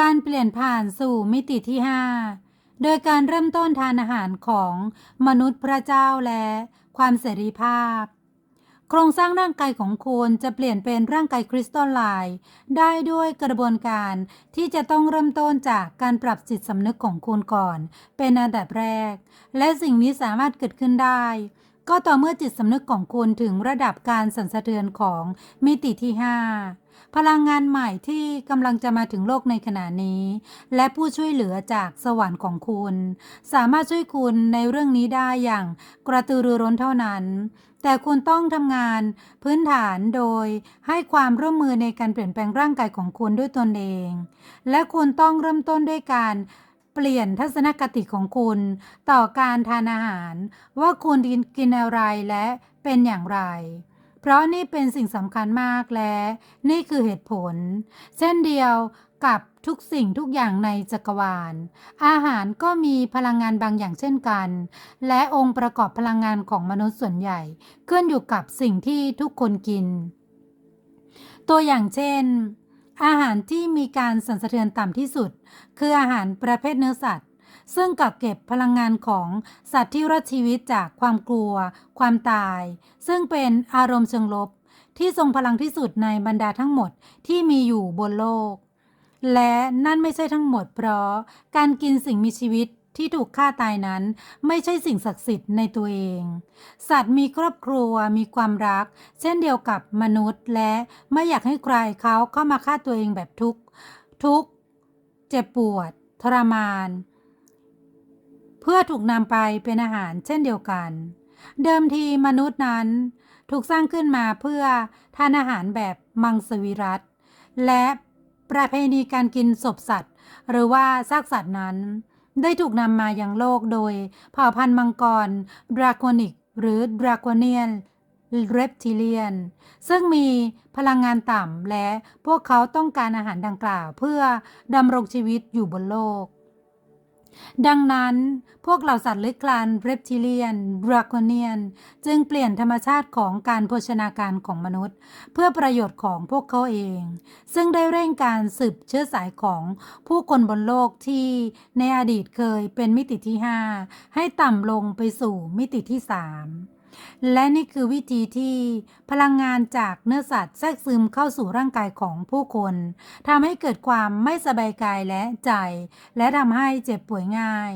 การเปลี่ยนผ่านสู่มิติที่ 5 โดยการเริ่มต้นทานอาหารของมนุษย์พระเจ้าและความเสรีภาพ โครงสร้างร่างกายของคุณจะเปลี่ยนเป็นร่างกายคริสตัลไลน์ได้ด้วยกระบวนการที่จะต้องเริ่มต้นจากการปรับจิตสำนึกของคุณก่อน เป็นอันดับแรก และสิ่งนี้สามารถเกิดขึ้นได้ ก็ต่อเมื่อจิตสำนึกของคุณถึงระดับการสั่นสะเทือนของมิติที่ 5 พลังงานใหม่ที่กำลังจะมาถึงโลกในขณะนี้ และผู้ช่วยเหลือจากสวรรค์ของคุณ สามารถช่วยคุณในเรื่องนี้ได้อย่างกระตือรือร้นเท่านั้น แต่คุณต้องทำงานพื้นฐานโดยให้ความร่วมมือในการเปลี่ยนแปลงร่างกายของคุณด้วยตนเอง และคุณต้องเริ่มต้นด้วยการ เปลี่ยนทัศนคติของคุณต่อการทานอาหาร ว่าคุณกินอะไรและเป็นอย่างไร เพราะนี่เป็นสิ่งสำคัญมากและ นี่คือเหตุผล เช่นเดียวกับทุกสิ่งทุกอย่างในจักรวาล อาหารก็มีพลังงานบางอย่างเช่นกัน และองค์ประกอบพลังงานของมนุษย์ส่วนใหญ่ ขึ้นอยู่กับสิ่งที่ทุกคนกิน ตัวอย่างเช่น อาหารที่มีการสั่นสะเทือนต่ำที่สุด คืออาหารประเภทเนื้อสัตว์ ซึ่งกักเก็บพลังงานของสัตว์ที่รอดชีวิตจากความกลัว ความตาย ซึ่งเป็นอารมณ์เชิงลบ ที่ทรงพลังที่สุดในบรรดาทั้งหมดที่มีอยู่บนโลก และนั่นไม่ใช่ทั้งหมดเพราะการกินสิ่งมีชีวิต ที่ถูกฆ่าตายนั้นไม่ใช่สิ่งศักดิ์สิทธิ์ในตัวเอง สัตว์มีครอบครัวมีความรัก เช่นเดียวกับมนุษย์ และไม่อยากให้ใครเขาเข้ามาฆ่าตัวเองแบบทุกข์ทุกข์เจ็บปวด ทรมาน เพื่อถูกนำไปเป็นอาหารเช่นเดียวกัน เดิมทีมนุษย์นั้นถูกสร้างขึ้นมาเพื่อทานอาหารแบบมังสวิรัตและประเพณีการกินศพสัตว์ หรือว่าซากสัตว์นั้น ได้ถูกนำมายังโลกโดยเผ่าพันธุ์มังกรดราโกนิก หรือดราโกเนียนเรปทิเลียน ซึ่งมีพลังงานต่ำและพวกเขาต้องการอาหารดังกล่าวเพื่อดำรงชีวิตอยู่บนโลก ดังนั้นพวกเหล่าสัตว์เลื้อยคลานเรปทิเลียนดราโกเนียน จึงเปลี่ยนธรรมชาติของการโภชนาการของมนุษย์ เพื่อประโยชน์ของพวกเขาเอง ซึ่งได้เร่งการสืบเชื้อสายของผู้คนบนโลกที่ในอดีตเคยเป็นมิติที่ 5 ให้ต่ำลงไปสู่มิติที่ 3 และนี่คือวิธีที่พลังงานจากเนื้อสัตว์แทรกซึมเข้าสู่ร่างกายของผู้คนทำให้เกิดความไม่สบายกายและใจ และทำให้เจ็บป่วยง่าย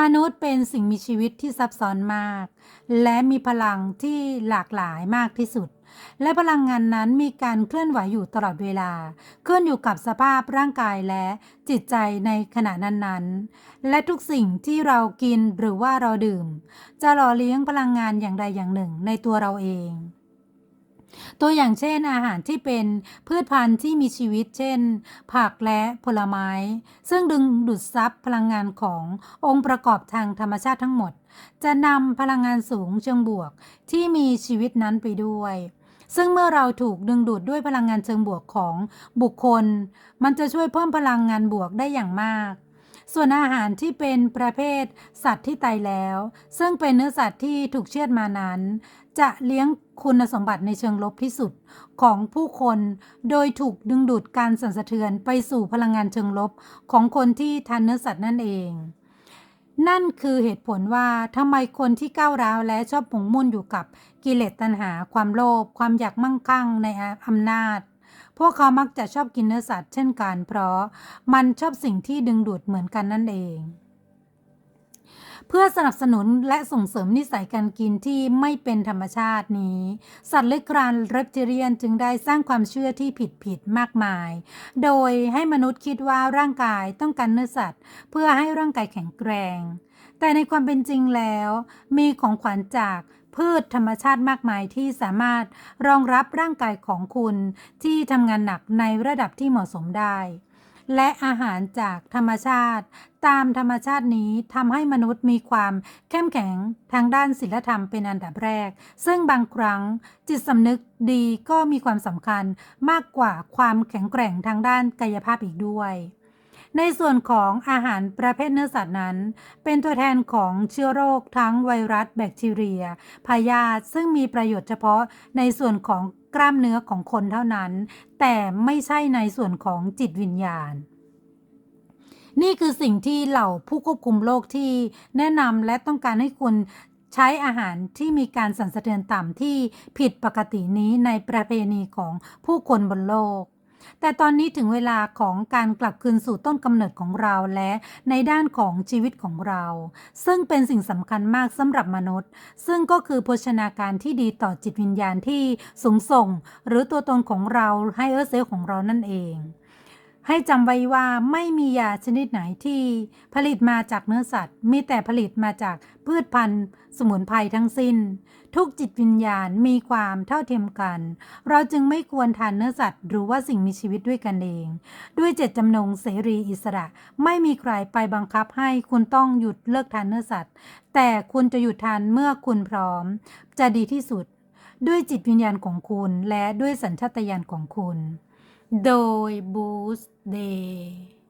มนุษย์เป็นสิ่งมีชีวิตที่ซับซ้อนมาก และมีพลังที่หลากหลายมากที่สุด และพลังงานนั้นมีการเคลื่อนไหวอยู่ตลอดเวลา ขึ้นอยู่กับสภาพร่างกายและจิตใจในขณะนั้นๆ และทุกสิ่งที่เรากินหรือว่าเราดื่ม จะหล่อเลี้ยงพลังงานอย่างใดอย่างหนึ่งในตัวเราเอง ตัวอย่างเช่นอาหารที่เป็นพืชพันธุ์ที่มีชีวิต เช่น ผักและผลไม้ ซึ่งดึงดูดซับพลังงานขององค์ประกอบทางธรรมชาติทั้งหมด จะนำพลังงานสูงเชิงบวกที่มีชีวิตนั้นไปด้วย ซึ่งเมื่อเราถูกดึงดูดด้วยพลังงานเชิงบวกของบุคคล มันจะช่วยเพิ่มพลังงานบวกได้อย่างมาก ส่วนอาหารที่เป็นประเภท สัตว์ที่ตายแล้ว ซึ่งเป็นเนื้อสัตว์ที่ถูกเชือดมานั้น จะเลี้ยงคุณสมบัติในเชิงลบที่สุดของผู้คน โดยถูกดึงดูดการสั่นสะเทือนไปสู่พลังงานเชิงลบของคนที่ทานเนื้อสัตว์นั่นเอง นั่นคือเหตุผลว่าทำไมคนที่ก้าวร้าวและชอบหมงมุ่นอยู่กับกิเลสตัณหา ความโลภความอยากมั่งคั่งในอำนาจ พวกเขามักจะชอบกินเนื้อสัตว์เช่นกันเพราะมันชอบสิ่งที่ดึงดูดเหมือนกันนั่นเอง พื่อสนับสนุนและส่งเสริมนิสัยการกินที่ไม่เป็นธรรมชาตินี้ สัตว์เลื้อยคลานเรปเทเรียนจึงได้สร้างความเชื่อที่ผิดๆมากมาย โดยให้มนุษย์คิดว่าร่างกายต้องการเนื้อสัตว์ เพื่อให้ร่างกายแข็งแกร่งแต่ในความเป็นจริงแล้ว มีของขวัญจากพืชธรรมชาติมากมายที่สามารถรองรับร่างกายของคุณ ที่ทำงานหนักในระดับที่เหมาะสมได้ และอาหารจากธรรมชาติ ตามธรรมชาตินี้ทำให้มนุษย์มีความเข้มแข็งทางด้านศีลธรรมเป็นอันดับแรก ซึ่งบางครั้งจิตสำนึกดีก็มีความสำคัญมากกว่าความแข็งแกร่งทางด้านกายภาพอีกด้วย ในส่วนของอาหารประเภทเนื้อสัตว์นั้น เป็นตัวแทนของเชื้อโรคทั้งไวรัส แบคทีเรีย พยาธิซึ่งมีประโยชน์เฉพาะในส่วนของกล้ามเนื้อของคนเท่านั้น แต่ไม่ใช่ในส่วนของจิตวิญญาณนี่คือสิ่งที่เหล่าผู้ควบคุมโลกที่แนะนำและต้องการให้คุณใช้อาหารที่มีการสั่นสะเทือนต่ำที่ผิดปกตินี้ในประเพณีของผู้คนบนโลก แต่ตอนนี้ถึงเวลาของการกลับคืนสู่ต้นกำเนิดของเราและในด้านของชีวิตของเรา ซึ่งเป็นสิ่งสำคัญมากสำหรับมนุษย์ ซึ่งก็คือโภชนาการที่ดีต่อจิตวิญญาณที่สูงส่ง หรือตัวตนของเราให้เอื้อเซลของเรานั่นเอง ให้จำไว้ว่าไม่มียาชนิดไหนที่ผลิตมาจากเนื้อสัตว์ มีแต่ผลิตมาจากพืชพันธุ์ สมุนไพรทั้งสิ้น ทุกจิตวิญญาณมีความเท่าเทียมกัน เราจึงไม่ควรทานเนื้อสัตว์ หรือว่าสิ่งมีชีวิตด้วยกันเอง ด้วยเจตจำนงเสรีอิสระ ไม่มีใครไปบังคับให้คุณต้องหยุดเลิกทานเนื้อสัตว์ แต่คุณจะหยุดทานเมื่อคุณพร้อม จะดีที่สุด ด้วยจิตวิญญาณของคุณและด้วยสัญชาตญาณของคุณ โดยบูสเดย์